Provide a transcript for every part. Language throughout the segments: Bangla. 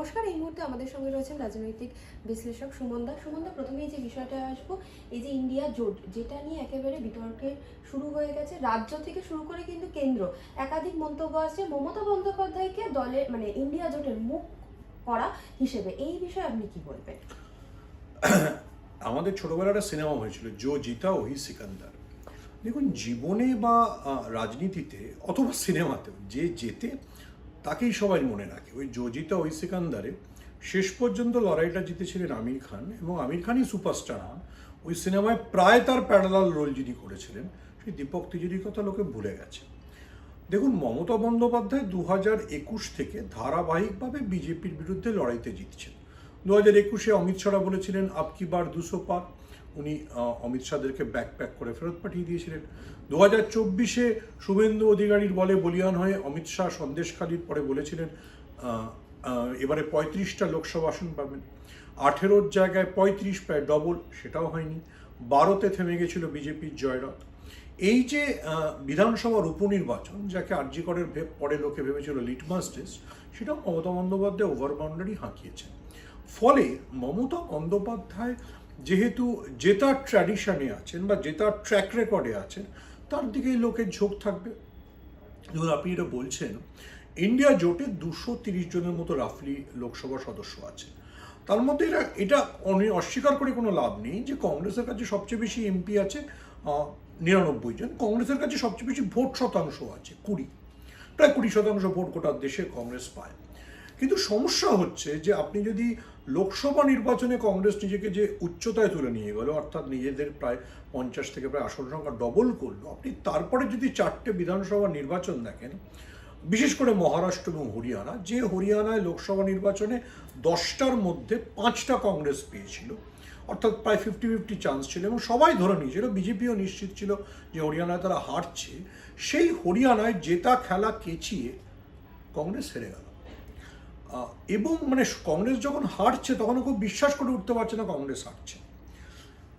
নমস্কার, এই মুহূর্তে আমাদের সঙ্গে রয়েছেন রাজনৈতিক বিশ্লেষক সুমনদা সুমনদা প্রথমেই যে বিষয়টা আসব, এই যে ইন্ডিয়া জোট, যেটা নিয়ে একেবারে বিতর্কের শুরু হয়ে গেছে, রাজ্য থেকে শুরু করে কিন্তু কেন্দ্র। একাধিক মন্তব্য আছে মমতা বন্দ্যোপাধ্যায়কে দলের মানে ইন্ডিয়া জোটের মুখ করা হিসেবে। এই বিষয়ে আপনি কি বলবেন? আমাদের ছোটবেলার একটা সিনেমা হয়েছিল, জো জিতা ওহি সিকান্দার। দেখুন, জীবনে বা রাজনীতিতে অথবা সিনেমাতেও যে জেতে তাকেই সবাই মনে রাখে। ওই জো জিতা ওই সিকান্দারে শেষ পর্যন্ত লড়াইটা জিতেছিলেন আমির খান এবং আমির খানই সুপারস্টার হন। ওই সিনেমায় প্রায় তার প্যারালাল রোল যিনি করেছিলেন, সেই দীপক তিজুরির কথা লোকে ভুলে গেছে। দেখুন, মমতা বন্দ্যোপাধ্যায় দু হাজার একুশ থেকে ধারাবাহিকভাবে বিজেপির বিরুদ্ধে লড়াইতে জিতছেন। দু হাজার একুশে অমিত শাহরা বলেছিলেন আপকি বার দুশো পার। উনি অমিত শাহদেরকে ব্যাকপ্যাক করে ফেরত পাঠিয়ে দিয়েছিলেন। দু হাজার চব্বিশে শুভেন্দু অধিকারীর বলে বলিয়ান হয়ে অমিত শাহ সন্দেশখালির পরে বলেছিলেন এবারে পঁয়ত্রিশটা লোকসভা আসন পাবেন। আঠেরোর জায়গায় পঁয়ত্রিশ, প্রায় ডবল সেটাও হয়নি। বারোতে থেমে গেছিল বিজেপির জয়রথ। এই যে বিধানসভার উপনির্বাচন, যাকে আর্যিকরের পরে লোকে ভেবেছিল লিটমাস টেস্ট সেটা মমতা বন্দ্যোপাধ্যায় ওভার বাউন্ডারি হাঁকিয়েছেন। ফলে মমতা বন্দ্যোপাধ্যায় যেহেতু জেতার ট্র্যাডিশনে আছেন বা জেতার ট্র্যাক রেকর্ডে আছেন তার দিকেই লোকের ঝোঁক থাকবে। ধরুন আপনি এটা বলছেন ইন্ডিয়া জোটে দুশো তিরিশ জনের মতো রাফলি লোকসভা সদস্য আছে। তার মধ্যে এটা এটা অস্বীকার করে কোনো লাভ নেই যে কংগ্রেসের কাছে সবচেয়ে বেশি এমপি আছে নিরানব্বই জন। কংগ্রেসের কাছে সবচেয়ে বেশি ভোট শতাংশ আছে, কুড়ি। প্রায় কুড়ি শতাংশ ভোট গোটা দেশে কংগ্রেস পায়। কিন্তু সমস্যা হচ্ছে যে আপনি যদি লোকসভা নির্বাচনে কংগ্রেস নিজেকে যে উচ্চতায় তুলে নিয়ে গেল, অর্থাৎ নিজেদের প্রায় পঞ্চাশ থেকে প্রায় আসন সংখ্যা ডবল করল, আপনি তারপরে যদি চারটে বিধানসভা নির্বাচন দেখেন, বিশেষ করে মহারাষ্ট্র এবং হরিয়ানা, যে হরিয়ানায় লোকসভা নির্বাচনে দশটার মধ্যে পাঁচটা কংগ্রেস পেয়েছিল, অর্থাৎ প্রায় ফিফটি ফিফটি চান্স ছিল এবং সবাই ধরে নিয়েছিল, বিজেপিও নিশ্চিত ছিল যে হরিয়ানায় তারা হারছে, সেই হরিয়ানায় জেতা খেলা কেচিয়ে কংগ্রেস হেরে গেল। এবং মানে কংগ্রেস যখন হারছে, তখন খুব বিশ্বাস করে উঠতে পারছে না কংগ্রেস হারছে।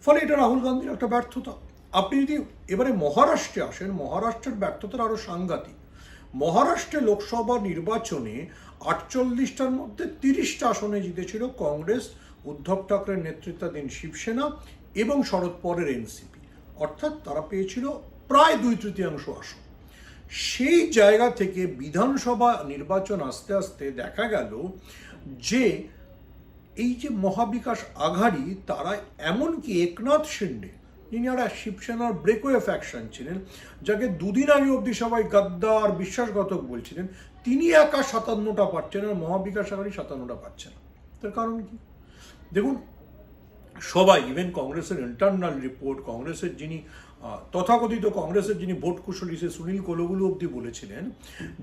ফলে এটা রাহুল গান্ধীর একটা ব্যর্থতা। আপনি যদি এবারে মহারাষ্ট্রে আসেন, মহারাষ্ট্রের ব্যর্থতার আরও সাংঘাতিক। মহারাষ্ট্রে লোকসভা নির্বাচনে আটচল্লিশটার মধ্যে তিরিশটা আসনে জিতেছিল কংগ্রেস, উদ্ধব ঠাকরের নেতৃত্বাধীন শিবসেনা এবং শরদ পরের এনসিপি। অর্থাৎ তারা পেয়েছিল প্রায় দুই তৃতীয়াংশ আসন। সেই জায়গা থেকে বিধানসভা নির্বাচন আস্তে আস্তে দেখা গেল যে এই যে মহাবিকাশ আঘাড়ি, তারা এমনকি একনাথ শিন্ডে, যিনি একটা শিবসেনার ব্রেকওয়ে ফ্যাকশন ছিলেন, যাকে দুদিন আগে অবধি সবাই গাদ্দার বিশ্বাসঘাতক বলছিলেন, তিনি একা সাতান্নটা পাচ্ছেন আর মহাবিকাশ আঘাড়ি সাতান্নটা পাচ্ছে না। তার কারণ কি? দেখুন, সবাই ইভেন কংগ্রেসের ইন্টারনাল রিপোর্ট কংগ্রেসের যিনি তথাকথিত কংগ্রেসের যিনি ভোট কুশলী, সে সুনীল কোলগুলো অবধি বলেছিলেন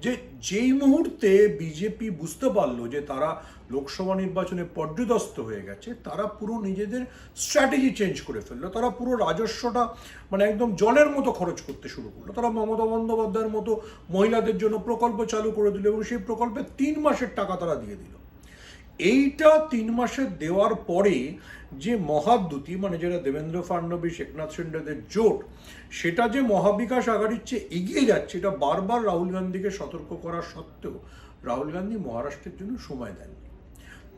যে যেই মুহূর্তে বিজেপি বুঝতে পারল যে তারা লোকসভা নির্বাচনে পর্যদস্ত হয়ে গেছে, তারা পুরো নিজেদের স্ট্র্যাটেজি চেঞ্জ করে ফেলল। তারা পুরো রাজস্বটা মানে একদম জলের মতো খরচ করতে শুরু করল। তারা মমতা বন্দ্যোপাধ্যায়ের মতো মহিলাদের জন্য প্রকল্প চালু করে দিল এবং সেই প্রকল্পে তিন মাসের টাকা তারা দিয়ে দিল। এইটা তিন মাসের দেওয়ার পরে যে মহাদ্যুতি মানে যেটা দেবেন্দ্র ফাডনবিস, একনাথ শিন্ডেদের জোট, সেটা যে মহাবিকাশ আঘাড়ির চেয়ে এগিয়ে যাচ্ছে, এটা বারবার রাহুল গান্ধীকে সতর্ক করা সত্ত্বেও রাহুল গান্ধী মহারাষ্ট্রের জন্য সময় দেননি।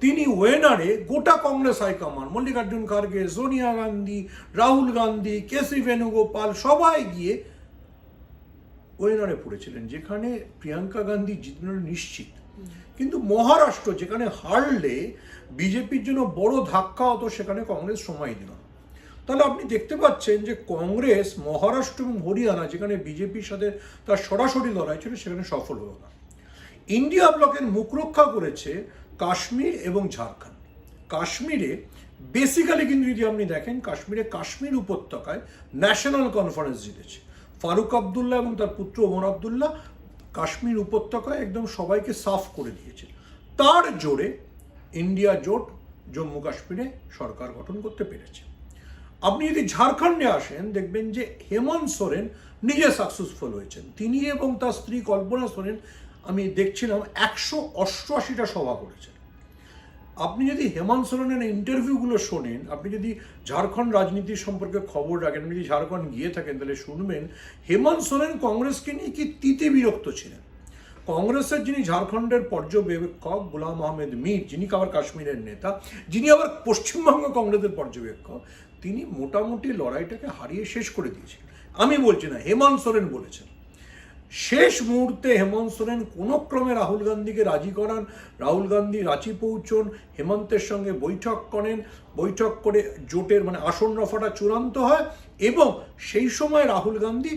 তিনি ওয়েনারে গোটা Congress high command, Mallikarjun Kharge, Sonia Gandhi, Rahul Gandhi, K C Venugopal, সবাই গিয়ে ওয়েনারে পড়েছিলেন, যেখানে প্রিয়াঙ্কা গান্ধী জিতবেন নিশ্চিত। কিন্তু মহারাষ্ট্র, যেখানে হারলে বিজেপির জন্য বড় ধাক্কা হতো, সেখানে কংগ্রেস সময় দিল। তাহলে আপনি দেখতে পাচ্ছেন যে কংগ্রেস মহারাষ্ট্র এবং হরিয়ানা, যেখানে বিজেপির সাথে তার সরাসরি লড়াই ছিল, সেখানে সফল হলো না। ইন্ডিয়া ব্লকের মুখ রক্ষা করেছে কাশ্মীর এবং ঝাড়খণ্ড। কাশ্মীরে বেসিক্যালি কিন্তু যদি আপনি দেখেন, কাশ্মীরে কাশ্মীর উপত্যকায় ন্যাশনাল কনফারেন্স জিতেছে। ফারুক আবদুল্লাহ এবং তার পুত্র ওমর আবদুল্লাহ কাশ্মীর উপত্যকায় একদম সবাইকে সাফ করে দিয়েছে। তার জোরে ইন্ডিয়া জোট জম্মু কাশ্মীরে সরকার গঠন করতে পেরেছে। আপনি যদি ঝাড়খণ্ডে আসেন, দেখবেন যে হেমন্ত সোরেন নিজে সাকসেসফুল হয়েছেন। তিনি এবং তার স্ত্রী কল্পনা সোরেন, আমি দেখছিলাম, একশো অষ্টআশিটা সভা করেছেন। আপনি যদি হেমন্ত সোরেনের ইন্টারভিউগুলো শোনেন, আপনি যদি ঝাড়খণ্ড রাজনীতি সম্পর্কে খবর রাখেন, আপনি যদি ঝাড়খণ্ড গিয়ে থাকেন, তাহলে শুনবেন হেমন্ত সোরেন কংগ্রেসকে নিয়ে কি তিতে বিরক্ত ছিলেন? কংগ্রেসের যিনি ঝাড়খণ্ডের পর্যবেক্ষক গুলাম আহমেদ মীর, যিনি আবার কাশ্মীরের নেতা, যিনি আবার পশ্চিমবঙ্গ কংগ্রেসের পর্যবেক্ষক, তিনি মোটামুটি লড়াইটাকে হারিয়ে শেষ করে দিয়েছেন আমি বলছি না, হেমন্ত সোরেন বলেছেন। শেষ মুহূর্তে হেমন্ত সোরেন কোনো ক্রমে রাহুল গান্ধীকে রাজি করান। রাহুল গান্ধী রাঁচি পৌঁছন, হেমন্তের সঙ্গে বৈঠক করেন। বৈঠক করে জোটের মানে আসন রফাটা চূড়ান্ত হয় এবং সেই সময় রাহুল গান্ধী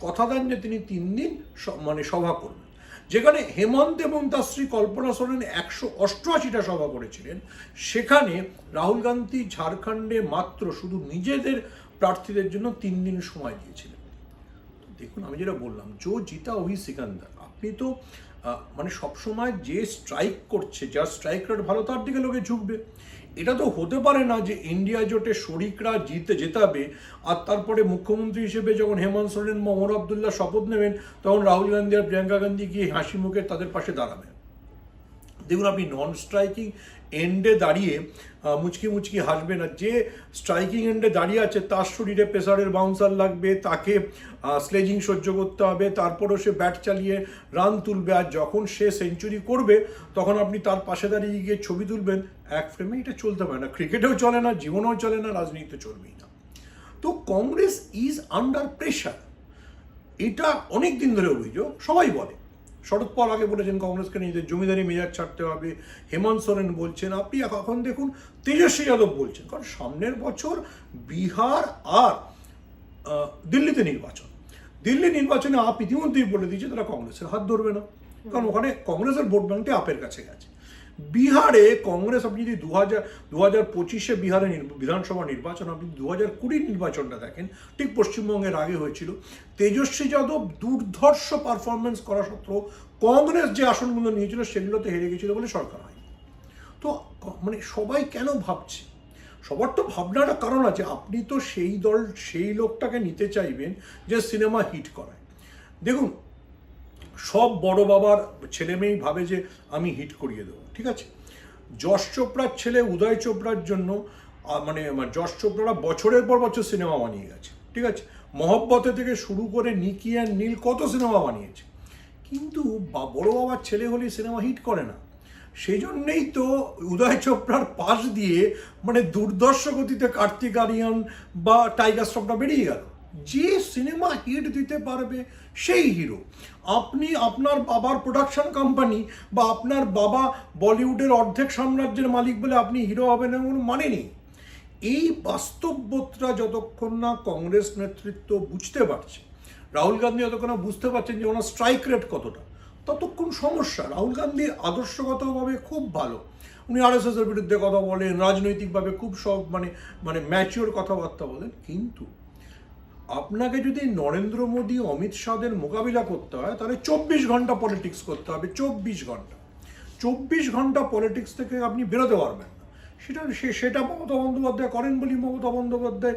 কথা দেন যে তিনি তিন দিন মানে সভা করবেন। যেখানে হেমন্ত এবং তার স্ত্রী কল্পনা সোরেন একশো অষ্টআশিটা সভা করেছিলেন। সেখানে রাহুল গান্ধী ঝাড়খণ্ডে মাত্র শুধু নিজেদের প্রার্থীদের জন্য তিন দিন সময় দিয়েছিলেন। দেখুন, আমি যেটা বললাম, জো জিতা ওহি সিকান্দার। আপনি তো মানে সবসময় যে স্ট্রাইক করছে, যার স্ট্রাইক রেট ভালো, তার দিকে লোকে ঝুঁকবে। এটা তো হতে পারে না যে ইন্ডিয়া জোটে শরিকরা জিতে জেতাবে, আর তারপরে মুখ্যমন্ত্রী হিসেবে যখন হেমন্ত সোরেন মোহর আবদুল্লাহ শপথ নেবেন, তখন রাহুল গান্ধী আর প্রিয়াঙ্কা গান্ধী গিয়ে হাসি মুখে তাদের পাশে দাঁড়াবেন। দেখুন, আপনি নন স্ট্রাইকিং এন্ডে দাঁড়িয়ে মুচকি মুচকি হাসবেন না যে স্ট্রাইকিং এন্ডে দাঁড়িয়ে আছে, তার শরীরে প্রেসারের বাউন্সার লাগবে, তাকে স্লেজিং সহ্য করতে হবে, তারপরও সে ব্যাট চালিয়ে রান তুলবে আর যখন সে সেঞ্চুরি করবে, তখন আপনি তার পাশে দাঁড়িয়ে গিয়ে ছবি তুলবেন। এক ফ্রেমে এটা চলতে পারে না। ক্রিকেটেও চলে না, জীবনেও চলে না, রাজনীতিতে চলবেই না। তো কংগ্রেস ইজ আন্ডার প্রেশার এটা অনেক দিন ধরে অভিযোগ, সবাই বলে। শরদ পাওয়ার আগে বলেছেন কংগ্রেসকে নিজেদের জমিদারি মেজাজ ছাড়তে হবে। হেমন্ত সোরেন বলছেন, আপনি এখন দেখুন, তেজস্বী যাদব বলছেন, কারণ সামনের বছর বিহার আর দিল্লিতে নির্বাচন। দিল্লি নির্বাচনে আপ ইতিমধ্যেই বলে দিয়েছে, তারা কংগ্রেসের হাত ধরবে না। কারণ ওখানে কংগ্রেসের ভোট ব্যাংকটি আপের কাছে গেছে। বিহারে কংগ্রেস, আপনি যদি দু হাজার দু হাজার পঁচিশে বিহারে বিধানসভা নির্বাচন, আপনি দু হাজার কুড়ির নির্বাচনটা দেখেন, ঠিক পশ্চিমবঙ্গের আগে হয়েছিল। তেজস্বী যাদব দুর্ধর্ষ পারফরমেন্স করা সত্ত্বেও কংগ্রেস যে আসনগুলো নিয়েছিল সেগুলোতে হেরে গেছিল বলে সরকার হয়নি তো মানে সবাই কেন ভাবছে? সবার তো ভাবনাটা কারণ আছে। আপনি তো সেই দল, সেই লোকটাকে নিতে চাইবেন যে সিনেমা হিট করায়। দেখুন, সব বড় বাবার ছেলে মেয়েই ভাবে যে আমি হিট করিয়ে দেবো। ঠিক আছে? যশ চোপড়ার ছেলে উদয় চোপড়ার জন্য মানে যশ চোপড়ারা বছরের পর বছর সিনেমা বানিয়ে গেছে, ঠিক আছে? মহব্বতে থেকে শুরু করে নিকি আর নীল কত সিনেমা বানিয়েছে। কিন্তু বড় বাবার ছেলে হলে সিনেমা হিট করে না। সেই জন্যেই তো উদয় চোপড়ার পাশ দিয়ে মানে দুর্দর্শ গতিতে কার্তিক আরিয়ান বা টাইগার শ্রফটা বেরিয়ে গেল। যে সিনেমা হিট দিতে পারবে সেই হিরো। আপনি আপনার বাবার প্রোডাকশন কোম্পানি বা আপনার বাবা বলিউডের অর্ধেক সাম্রাজ্যের মালিক বলে আপনি হিরো হবেন এমন মানে নেই। এই বাস্তববোধটা যতক্ষণ না কংগ্রেস নেতৃত্ব বুঝতে পারছে, রাহুল গান্ধী যতক্ষণ না বুঝতে পারছেন যে ওনার স্ট্রাইক রেট কতটা, ততক্ষণ সমস্যা। রাহুল গান্ধী আদর্শগতভাবে খুব ভালো। উনি আরএসএস এর বিরুদ্ধে কথা বলেন, রাজনৈতিকভাবে খুব সব মানে মানে ম্যাচিওর কথাবার্তা বলেন। কিন্তু আপনাকে যদি নরেন্দ্র মোদী অমিত শাহদের মোকাবিলা করতে হয়, তাহলে চব্বিশ ঘণ্টা পলিটিক্স করতে হবে, চব্বিশ ঘণ্টা। চব্বিশ ঘণ্টা পলিটিক্স থেকে আপনি বেরোতে পারবেন না। সেটা সেটা মমতা বন্দ্যোপাধ্যায় করেন বলি মমতা বন্দ্যোপাধ্যায়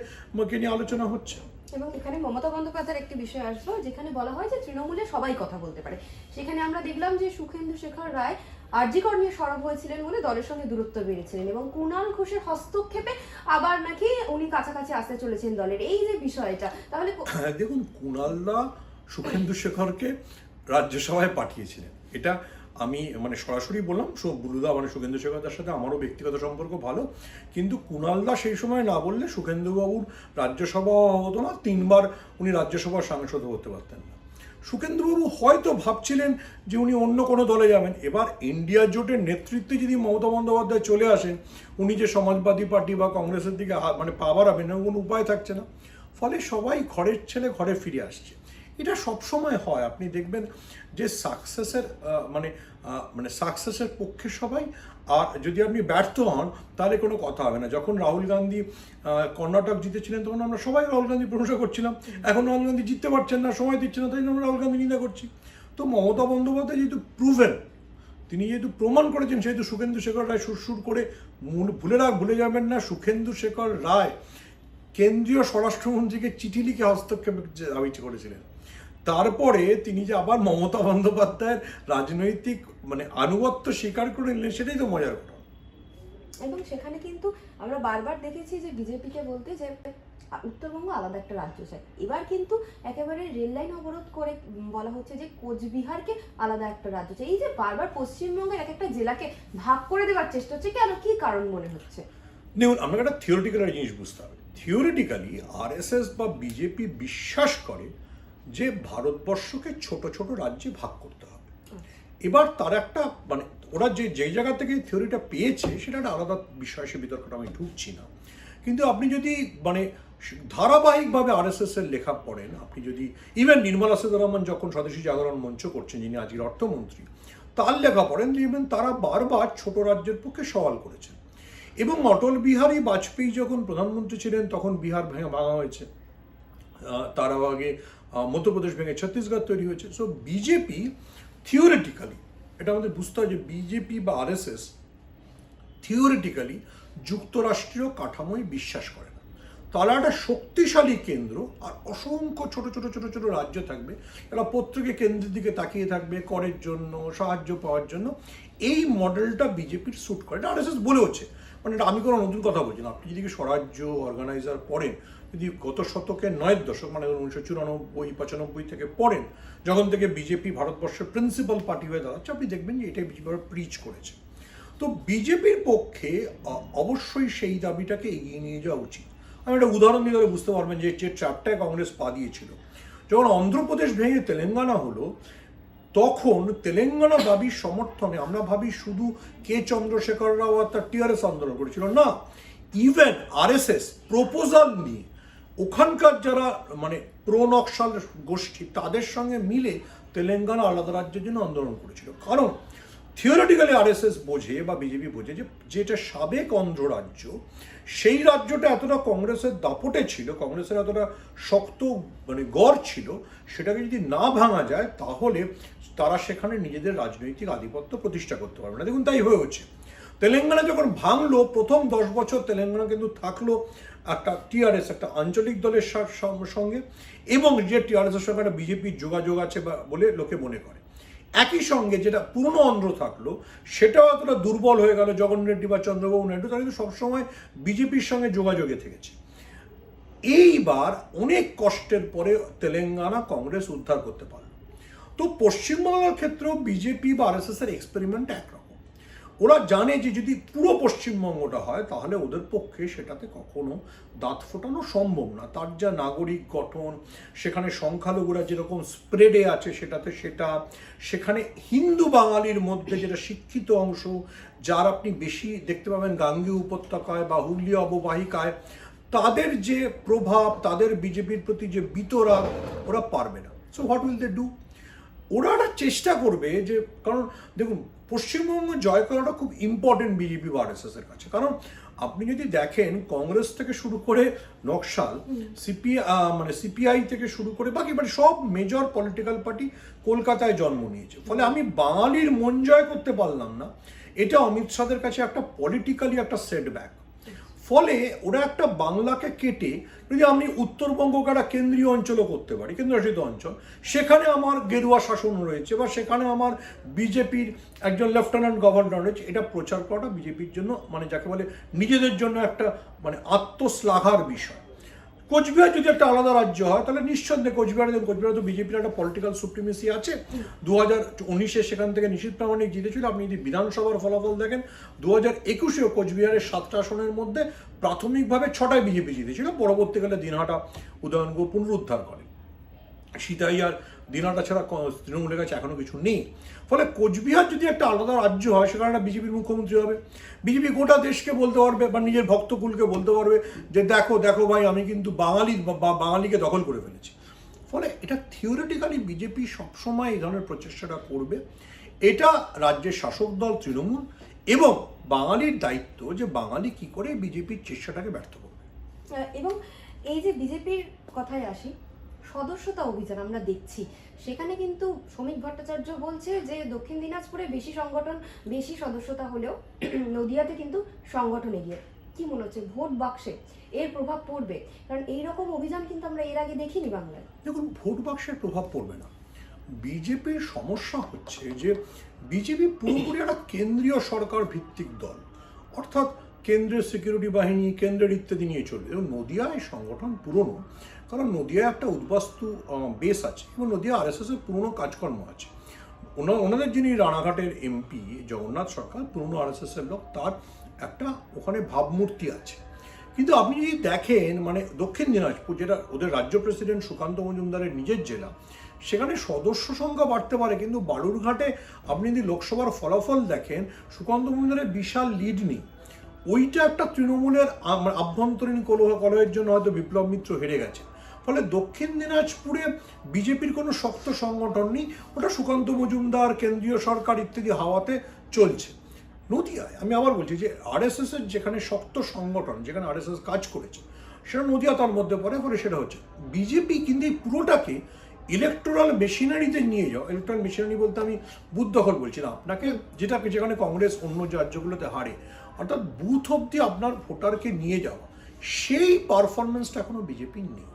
কে নিয়ে আলোচনা হচ্ছে। এবং এখানে মমতা বন্দ্যোপাধ্যায়ের একটি বিষয় আসলো, যেখানে বলা হয় যে তৃণমূলে সবাই কথা বলতে পারে। সেখানে আমরা দেখলাম যে সুখেন্দু শেখর রায় আরজিকর নিয়ে সরব হয়েছিলেন বলে দলের সঙ্গে দূরত্ব বেড়েছিলেন এবং কুণাল ঘোষের হস্তক্ষেপে আবার নাকি উনি কাছাকাছি আসতে চলেছেন দলের। এই যে বিষয়টা, তাহলে হ্যাঁ দেখুন কুণালদা সুখেন্দু শেখরকে রাজ্যসভায় পাঠিয়েছিলেন। এটা আমি মানে সরাসরি বললাম বুলুদা মানে সুখেন্দু শেখরদার সাথে আমারও ব্যক্তিগত সম্পর্ক ভালো, কিন্তু কুণালদা সেই সময় না বললে সুখেন্দুবাবুর রাজ্যসভা হতো না, তিনবার উনি রাজ্যসভার সাংসদ হতে পারতেন না। সুখেন্দুবাবু হয়তো ভাবছিলেন যে উনি অন্য কোনো দলে যাবেন। এবার ইন্ডিয়া জোটের নেতৃত্বে যদি মমতা বন্দ্যোপাধ্যায় চলে আসেন, উনি যে সমাজবাদী পার্টি বা কংগ্রেসের দিকে মানে পা বাড়াবেন, এরকম কোনো উপায় থাকছে না। ফলে সবাই ঘরের ছেলে ঘরে ফিরে আসছে। এটা সবসময় হয়। আপনি দেখবেন যে সাকসেসের মানে মানে সাকসেসের পক্ষে সবাই আর যদি আপনি ব্যর্থ হন, তাহলে কোনো কথা হবে না। যখন রাহুল গান্ধী কর্ণাটক জিতেছিলেন, তখন আমরা সবাই রাহুল গান্ধী প্রশংসা করছিলাম। এখন রাহুল গান্ধী জিততে পারছেন না, সময় দিচ্ছেন না, তাই আমরা রাহুল গান্ধী নিন্দা করছি। তো মমতা বন্দ্যোপাধ্যায় যেহেতু প্রুভেন তিনি যেহেতু প্রমাণ করেছেন, সেহেতু সুখেন্দু শেখর রায় সুরসুর করে ভুলে রাখ, ভুলে যাবেন না। সুখেন্দু শেখর রায় কেন্দ্রীয় স্বরাষ্ট্রমন্ত্রীকে চিঠি লিখে হস্তক্ষেপ দাবি করেছিলেন। তারপরে তিনি যে আবার মমতা বন্দ্যোপাধ্যায়ের রাজনৈতিক মানে আনুগত্য স্বীকার করে নিলেন সেটাই তো মজার ঘটনা এবং সেখানে কিন্তু আমরা বারবার দেখেছি যে বিজেপিকে বলতে যে উত্তরবঙ্গ আলাদা একটা রাজ্য চাই। এবার কিন্তু একেবারে রেল লাইন অবরোধ করে বলা হচ্ছে যে কোচবিহারকে আলাদা একটা রাজ্য চাই। এই যে বারবার পশ্চিমবঙ্গের এক একটা জেলাকে ভাগ করে দেওয়ার চেষ্টা হচ্ছে কেন? কি কারণ মনে হচ্ছে? দেখুন আপনাকে একটা থিওরিটিক্যাল জিনিস বুঝতে হবে। থিওরিটিক্যালি আরএসএস বা বিজেপি বিশ্বাস করে যে ভারতবর্ষকে ছোট ছোট রাজ্যে ভাগ করতে হবে। এবার তার একটা মানে ওরা যে যেই জায়গা থেকে থিওরিটা পেয়েছে, সেটা একটা আলাদা বিষয়, সে বিতর্কটা আমি ঢুকছি না। কিন্তু আপনি যদি মানে ধারাবাহিকভাবে আরএসএস এর লেখা পড়েন, আপনি যদি ইভেন নির্মলা সীতারামন যখন স্বদেশী জাগরণ মঞ্চ করছেন, যিনি আজকের অর্থমন্ত্রী, তার লেখা পড়েন ইভেন তারা বারবার ছোট রাজ্যের পক্ষে সওয়াল করেছেন। এবং অটল বিহারী বাজপেয়ী যখন প্রধানমন্ত্রী ছিলেন, তখন বিহার ভেঙে হয়েছে। তার আগে মধ্যপ্রদেশ ভেঙে ছত্তিশগড় তৈরি হয়েছে। সো বিজেপি থিওরিটিক্যালি এটা আমাদের বুঝতে হয় যে বিজেপি বা আরএসএস থিওরিটিক্যালি যুক্তরাষ্ট্রীয় কাঠামোয় বিশ্বাস করে না। তারা একটা শক্তিশালী কেন্দ্র আর অসংখ্য ছোট ছোট ছোট ছোট রাজ্য থাকবে। এরা প্রত্যেকে কেন্দ্রের দিকে তাকিয়ে থাকবে করের জন্য, সাহায্য পাওয়ার জন্য। এই মডেলটা বিজেপির স্যুট করে। এটা আরএসএস বলেওছে। মানে আমি কোনো নতুন কথা বলছি না। আপনি যদি স্বরাজ্য অর্গানাইজার পড়েন যদি গত শতকে নয়ের দশক মানে উনিশশো চুরানব্বই, পঁচানব্বই থেকে পড়েন, যখন থেকে বিজেপি ভারতবর্ষের প্রিন্সিপাল পার্টি হয়ে দাঁড়াচ্ছে, আপনি দেখবেন যে এটাই বিজেপি প্রিচ করেছে। তো বিজেপির পক্ষে অবশ্যই সেই দাবিটাকে এগিয়ে নিয়ে যাওয়া উচিত। আমি একটা উদাহরণ দিয়ে বুঝতে পারবেন যে যে ট্র্যাপটায় কংগ্রেস পা দিয়েছিল। যখন অন্ধ্রপ্রদেশ ভেঙে তেলেঙ্গানা হলো, তখন তেলেঙ্গানা দাবির সমর্থনে, আমরা ভাবি শুধু কে চন্দ্রশেখর রাও আর তার টিআরএস আন্দোলন করেছিল, না ইভেন আরএসএস প্রপোজাল নিয়ে ওখানকার যারা মানে প্রো নকশাল গোষ্ঠী, তাদের সঙ্গে মিলে তেলেঙ্গানা আলাদা রাজ্যের জন্য আন্দোলন করেছিল। কারণ থিওরিটিক্যালি আরএসএস বোঝে বা বিজেপি বোঝে যে, যেটা সাবেক অন্ধ্র রাজ্য, সেই রাজ্যটা এতটা কংগ্রেসের দাপটে ছিল, কংগ্রেসের এতটা শক্ত মানে গড় ছিল, সেটাকে যদি না ভাঙা যায়, তাহলে তারা সেখানে নিজেদের রাজনৈতিক আধিপত্য প্রতিষ্ঠা করতে পারবে না। দেখুন, তাই হয়ে হয়েছে তেলেঙ্গানা যখন ভাঙলো, প্রথম দশ বছর তেলেঙ্গানা কিন্তু থাকল একটা টিআরএস, একটা আঞ্চলিক দলের সঙ্গে এবং যে টিআরএস এর সঙ্গে একটা বিজেপির যোগাযোগ আছে বা বলে লোকে মনে করে। একই সঙ্গে যেটা পুরনো অন্ধ্র থাকল, সেটাও এতটা দুর্বল হয়ে গেল জগন রেড্ডি বা চন্দ্রবাবু নাইডু, তারা কিন্তু সবসময় বিজেপির সঙ্গে যোগাযোগে থেকেছে। এইবার অনেক কষ্টের পরে তেলেঙ্গানা কংগ্রেস উদ্ধার করতে পারল। তো পশ্চিমবাংলার ক্ষেত্রেও বিজেপি বা আরএসএস এর এক্সপেরিমেন্ট একরকম। ওরা জানে যে যদি পুরো পশ্চিমবঙ্গটা হয়, তাহলে ওদের পক্ষে সেটাতে কখনো দাঁত ফোটানো সম্ভব না। তার যা নাগরিক গঠন, সেখানে সংখ্যালঘুরা যেরকম স্প্রেডে আছে সেটাতে সেটা, সেখানে হিন্দু বাঙালির মধ্যে যেটা শিক্ষিত অংশ, যার আপনি বেশি দেখতে পাবেন গাঙ্গী উপত্যকায় বা হুগলি অববাহিকায়, তাদের যে প্রভাব, তাদের বিজেপির প্রতি যে বিতরাগ ওরা পারবে না। So what will they do ওরা একটা চেষ্টা করবে যে কারণ দেখুন পশ্চিমবঙ্গ জয় করাটা খুব ইম্পর্টেন্ট বিজেপি বা এর কাছে। কারণ আপনি যদি দেখেন কংগ্রেস থেকে শুরু করে নকশাল সিপি মানে সিপিআই থেকে শুরু করে বাকি মানে সব মেজর পলিটিক্যাল পার্টি কলকাতায় জন্ম নিয়েছে। ফলে আমি বাঙালির মন জয় করতে পারলাম না। এটা অমিত শাহের কাছে একটা পলিটিক্যালি একটা সেটব্যাক ফলে ওরা একটা বাংলাকে কেটে যদি আমি উত্তরবঙ্গকে একটা কেন্দ্রীয় অঞ্চলও করতে পারি, কেন্দ্রশাসিত অঞ্চল, সেখানে আমার গেরুয়া শাসন রয়েছে বা সেখানে আমার বিজেপির একজন লেফটেন্যান্ট গভর্নর রয়েছে, এটা প্রচার করাটা বিজেপির জন্য মানে যাকে বলে নিজেদের জন্য একটা মানে আত্মশ্লাঘার বিষয়। কোচবিহার যদি একটা আলাদা রাজ্য হয়, তাহলে নিঃসন্দেহে কোচবিহার কোচবিহার তো বিজেপির একটা পলিটিক্যাল সুপ্রিমেসি আছে। দু হাজার উনিশে সেখান থেকে নিশীত প্রামাণিক জিতেছিল। আপনি যদি বিধানসভার ফলাফল দেখেন দু হাজার একুশেও কোচবিহারের সাতটা আসনের মধ্যে প্রাথমিকভাবে ছটায় বিজেপি জিতেছিল। পরবর্তীকালে দিনহাটা উদয়নগুলো পুনরুদ্ধার করে। সীতাইয়ার দিনাটা ছাড়া তৃণমূলের কাছে এখনও কিছু নেই। ফলে কোচবিহার যদি একটা আলাদা রাজ্য হয় সেখানে একটা বিজেপির মুখ্যমন্ত্রী হবে। বিজেপি গোটা দেশকে বলতে পারবে বা নিজের ভক্তকুলকে বলতে পারবে যে দেখো দেখো ভাই, আমি কিন্তু বাঙালি বা বাঙালিকে দখল করে ফেলেছি। ফলে এটা থিওরিটিক্যালি বিজেপি সবসময় এই ধরনের প্রচেষ্টাটা করবে। এটা রাজ্যের শাসক দল তৃণমূল এবং বাঙালির দায়িত্ব যে বাঙালি কি করে বিজেপির চেষ্টাটাকে ব্যর্থ করবে। এবং এই যে বিজেপির কথায় আসি সদস্যতা অভিযান আমরা দেখছি। সেখানে কিন্তু শ্রমিক ভট্টাচার্য বলছে যে দক্ষিণ দিনাজপুরে বেশি সংগঠন, বেশি সদস্যতা হলেও নদিয়াতে কিন্তু সংগঠন এগিয়ে। কি মনে হচ্ছে? ভোট বাক্সে এর প্রভাব পড়বে? কারণ এই রকম অভিযান কিন্তু আমরা এর আগে দেখিনি বাংলায়। দেখুন, ভোট বাক্সের প্রভাব পড়বে না। বিজেপির সমস্যা হচ্ছে যে বিজেপি পুরোপুরি একটা কেন্দ্রীয় সরকার ভিত্তিক দল। অর্থাৎ কেন্দ্রের সিকিউরিটি বাহিনী, কেন্দ্রের ইত্যাদি নিয়ে চলবে। এবং নদিয়ায় সংগঠন পুরনো। কারণ নদিয়ায় একটা উদ্বাস্তু বেস আছে এবং নদিয়া আরএসএস এর পুরনো কাজকর্ম আছে। ওনা- ওনাদের যিনি রানাঘাটের এমপি জগন্নাথ সরকার, পুরনো আরএসএস এর লোক, তার একটা ওখানে ভাবমূর্তি আছে। কিন্তু আপনি যদি দেখেন মানে দক্ষিণ দিনাজপুর, যেটা ওদের রাজ্য প্রেসিডেন্ট সুকান্ত মজুমদারের নিজের জেলা, সেখানে সদস্য সংখ্যা বাড়তে পারে, কিন্তু বালুরঘাটে আপনি যদি লোকসভার ফলাফল দেখেন, সুকান্ত মজুমদারের বিশাল লিড নেই। ওইটা একটা তৃণমূলের আভ্যন্তরীণ কলহ কলহের জন্য হয়তো বিপ্লব মিত্র হেরে গেছে ফলে দক্ষিণ দিনাজপুরে বিজেপির কোনো শক্ত সংগঠন নেই, ওটা সুকান্ত মজুমদার, কেন্দ্রীয় সরকার ইত্যাদি হাওয়াতে চলছে। নদিয়ায়, আমি আবার বলছি যে আরএসএস এর যেখানে শক্ত সংগঠন, যেখানে আরএসএস কাজ করেছে, সেটা নদিয়া তার মধ্যে পড়ে, ফলে সেটা হচ্ছে বিজেপি কিন্তু এই পুরোটাকে ইলেকট্রাল মেশিনারিতে নিয়ে যাও ইলেকট্রাল মেশিনারি বলতে আমি বুথ দখল বলছি না, আপনাকে যেটাকে যেখানে কংগ্রেস অন্য রাজ্যগুলোতে হারে, অর্থাৎ বুথ অব্দি আপনার ভোটারকে নিয়ে যাওয়া, সেই পারফরমেন্সটা এখনও বিজেপির নেই।